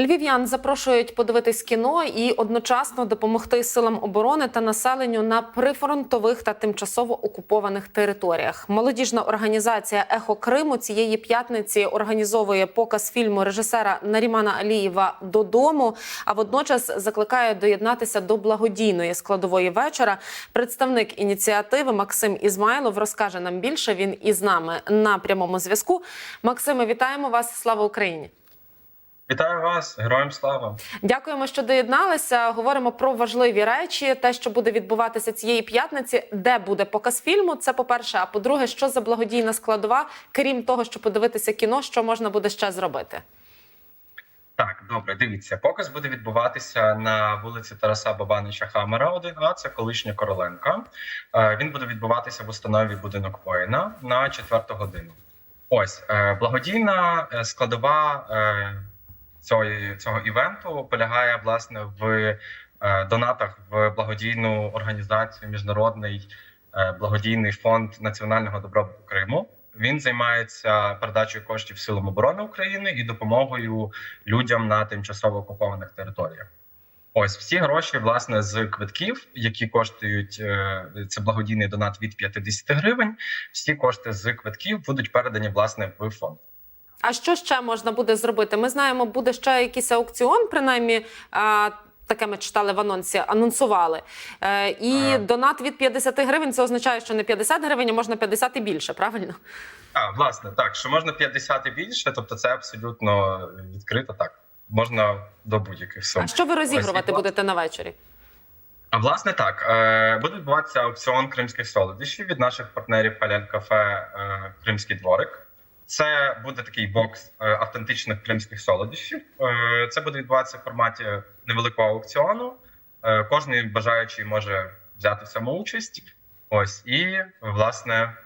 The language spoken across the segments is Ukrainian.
Львів'ян запрошують подивитись кіно і одночасно допомогти силам оборони та населенню на прифронтових та тимчасово окупованих територіях. Молодіжна організація Ехо Криму цієї п'ятниці організовує показ фільму режисера Нарімана Алієва додому. А водночас закликає доєднатися до благодійної складової вечора. Представник ініціативи Максим Ізмайлов розкаже нам більше. Він із нами на прямому зв'язку. Максиме, вітаємо вас! Слава Україні! Вітаю вас, героям слава! Дякуємо, що доєдналися. Говоримо про важливі речі. Те, що буде відбуватися цієї п'ятниці, де буде показ фільму. Це по перше. А по-друге, що за благодійна складова, крім того, що подивитися кіно, що можна буде ще зробити. Так, добре, дивіться, показ буде відбуватися на вулиці Тараса Бабанича Хамера, 1А, це колишня Короленка. Е, Він буде відбуватися в установі будинок воїна на четверту годину. Ось е, благодійна е, складова цього, цього івенту полягає власне в е, донатах в благодійну організацію Міжнародний е, благодійний фонд національного добробуту Криму. Він займається передачею коштів силам оборони України і допомогою людям на тимчасово окупованих територіях. Ось всі гроші, власне, з квитків, які коштують е, це благодійний донат від 50 гривень. Всі кошти з квитків будуть передані власне в фонд. А що ще можна буде зробити? Ми знаємо, буде ще якийсь аукціон, принаймні. а, Таке ми читали в анонсі, анонсували. Е, і Ага. донат від 50 гривень це означає, що не 50 гривень, а можна 50 і більше, правильно? А, власне, так, що можна 50 і більше, тобто це абсолютно відкрито так. Можна до будь-яких сум. А що ви розігрувати Ось, будете на вечорі? А власне так е, буде відбуватися аукціон кримських солодощів від наших партнерів Халяль Кафе е, Кримський дворик. Це буде такий бокс е, автентичних кримських солодощів. Е, це буде відбуватися в форматі невеликого аукціону. Е, кожний бажаючий може взяти в цьому участь. Ось і власне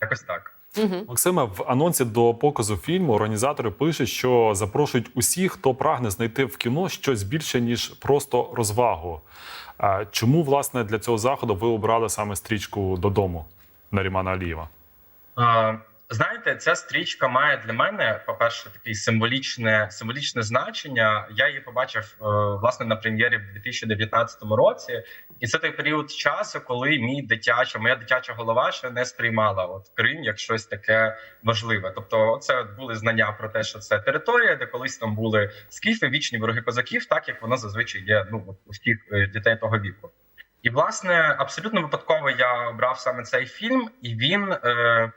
якось так. Угу. Максиме, в анонсі до показу фільму організатори пишуть, що запрошують усіх, хто прагне знайти в кіно щось більше ніж просто розвагу. Чому власне для цього заходу ви обрали саме стрічку додому Нарімана Алієва? Е, Знаєте, ця стрічка має для мене, по-перше, таке символічне символічне значення. Я її побачив е, власне на прем'єрі в 2019 році, і це той період часу, коли мій дитяча, моя дитяча голова ще не сприймала от Крим як щось таке важливе. Тобто, це були знання про те, що це територія, де колись там були скіфи, вічні вороги козаків, так як воно зазвичай є. Ну у всіх е, дітей того віку. І власне абсолютно випадково я обрав саме цей фільм, і він. Е,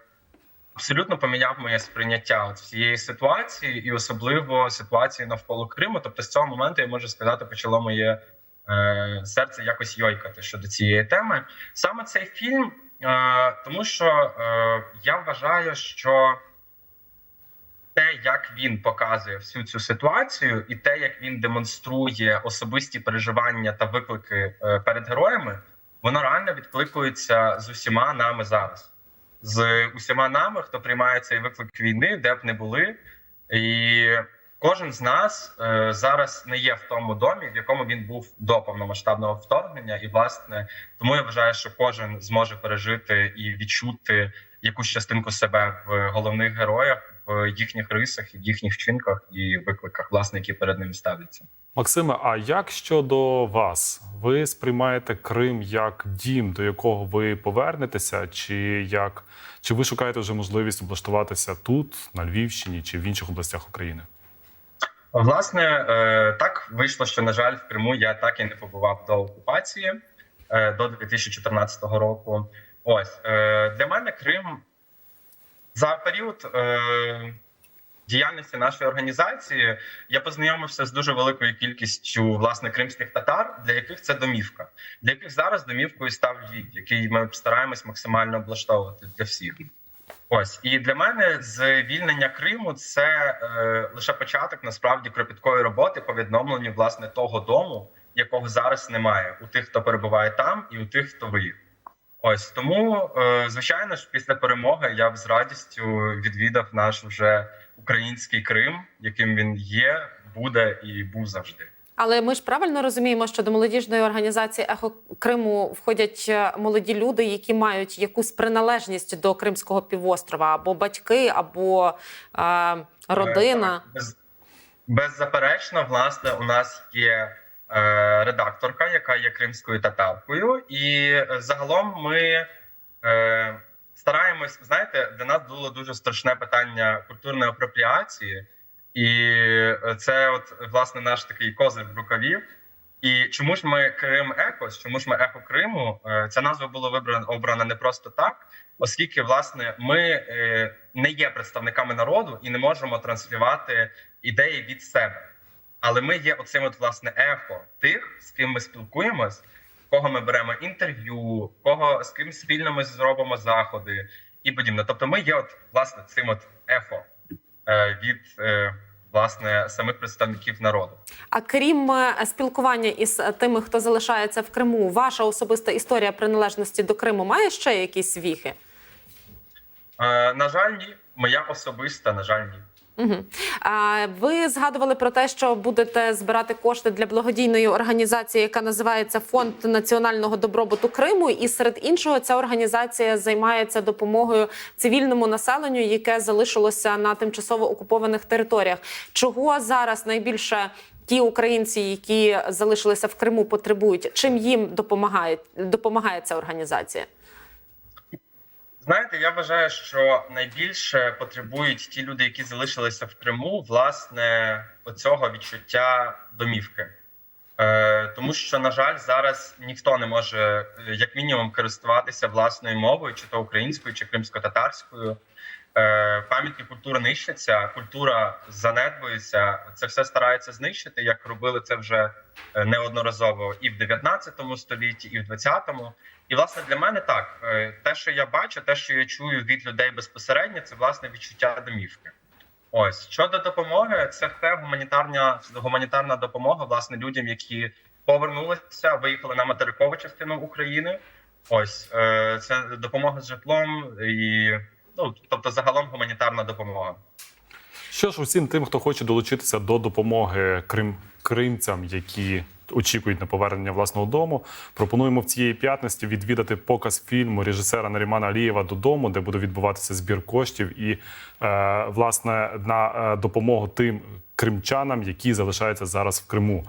абсолютно поміняв моє сприйняття цієї ситуації, і особливо ситуації навколо Криму. Тобто, з цього моменту я можу сказати, почало моє е, серце якось йойкати щодо цієї теми. Саме цей фільм, е, тому що е, я вважаю, що те, як він показує всю цю ситуацію, і те, як він демонструє особисті переживання та виклики е, перед героями, воно реально відкликується з усіма нами зараз з усіма нами, хто приймає цей виклик війни, де б не були. І кожен з нас е, зараз не є в тому домі, в якому він був до повномасштабного вторгнення. І власне тому я вважаю, що кожен зможе пережити і відчути якусь частинку себе в головних героях, в їхніх рисах, в їхніх вчинках і викликах, власне, які перед ними ставляться. Максиме, а як щодо вас? Ви сприймаєте Крим як дім, до якого ви повернетеся, чи як чи ви шукаєте вже можливість облаштуватися тут, на Львівщині чи в інших областях України? Власне, е, так вийшло, що на жаль, в Криму я так і не побував до окупації е, до 2014 року. Ось е, для мене Крим за період діяльності нашої організації я познайомився з дуже великою кількістю власне кримських татар, для яких це домівка, для яких зараз домівкою став Львів, який ми стараємось максимально облаштовувати для всіх. Ось і для мене звільнення Криму це е, лише початок насправді кропіткої роботи по відновленню власне того дому, якого зараз немає у тих, хто перебуває там, і у тих, хто виїхав. Ось тому, е, звичайно ж, після перемоги я б з радістю відвідав наш вже український Крим, яким він є, буде і був завжди. Але ми ж правильно розуміємо, що до молодіжної організації Ехо Криму входять е, молоді люди, які мають якусь приналежність до Кримського півострова, або батьки, або е, родина. Е, Без, Беззаперечно, власне, у нас є редакторка, яка є кримською татаркою, і е, загалом ми е, стараємось. Знаєте, для нас було дуже страшне питання культурної апропріації, і е, це, от власне, наш такий козир в рукаві. І чому ж ми Крим Екос? Чому ж ми Ехо Криму? Е, Ця назва була вибрана обрана не просто так, оскільки власне ми е, не є представниками народу і не можемо транслювати ідеї від себе. Але ми є оцим, от власне, ехо тих, з ким ми спілкуємось, кого ми беремо інтерв'ю, кого з ким спільно ми зробимо заходи і подібне. Тобто, ми є, от власне, цим от ехо е, від е, власне самих представників народу. А крім е, спілкування із тими, хто залишається в Криму, ваша особиста історія приналежності до Криму має ще якісь віхи? Е, на жаль, ні. Моя особиста, на жаль, ні. Угу. А ви згадували про те, що будете збирати кошти для благодійної організації, яка називається Фонд національного добробуту Криму. І серед іншого, ця організація займається допомогою цивільному населенню, яке залишилося на тимчасово окупованих територіях. Чого зараз найбільше ті українці, які залишилися в Криму, потребують? Чим їм допомагає, допомагає ця організація? Знаєте, я вважаю, що найбільше потребують ті люди, які залишилися в Криму, власне, оцього відчуття домівки. Е, тому що, на жаль, зараз ніхто не може, е, як мінімум, користуватися власною мовою, чи то українською, чи кримсько-татарською. Е, пам'ятні культури нищаться, культура занедбується. Це все стараються знищити, як робили це вже е, неодноразово і в 19 столітті, і в 20-му. І власне для мене так, е, те, що я бачу, те, що я чую від людей безпосередньо, це власне відчуття домівки. Ось щодо допомоги, це все гуманітарна гуманітарна допомога власне людям, які повернулися, виїхали на материкову частину України. Ось це допомога з житлом і ну тобто, загалом гуманітарна допомога. Що ж, усім тим, хто хоче долучитися до допомоги крим, кримцям, які очікують на повернення власного дому, пропонуємо в цієї п'ятниці відвідати показ фільму режисера Нарімана Алієва додому, де буде відбуватися збір коштів і е, власне на е, допомогу тим. Кримчанам, які залишаються зараз в Криму,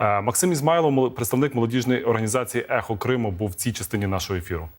Е, Максим Ізмайлов, мол- представник молодіжної організації Ехо Криму, був в цій частині нашого ефіру.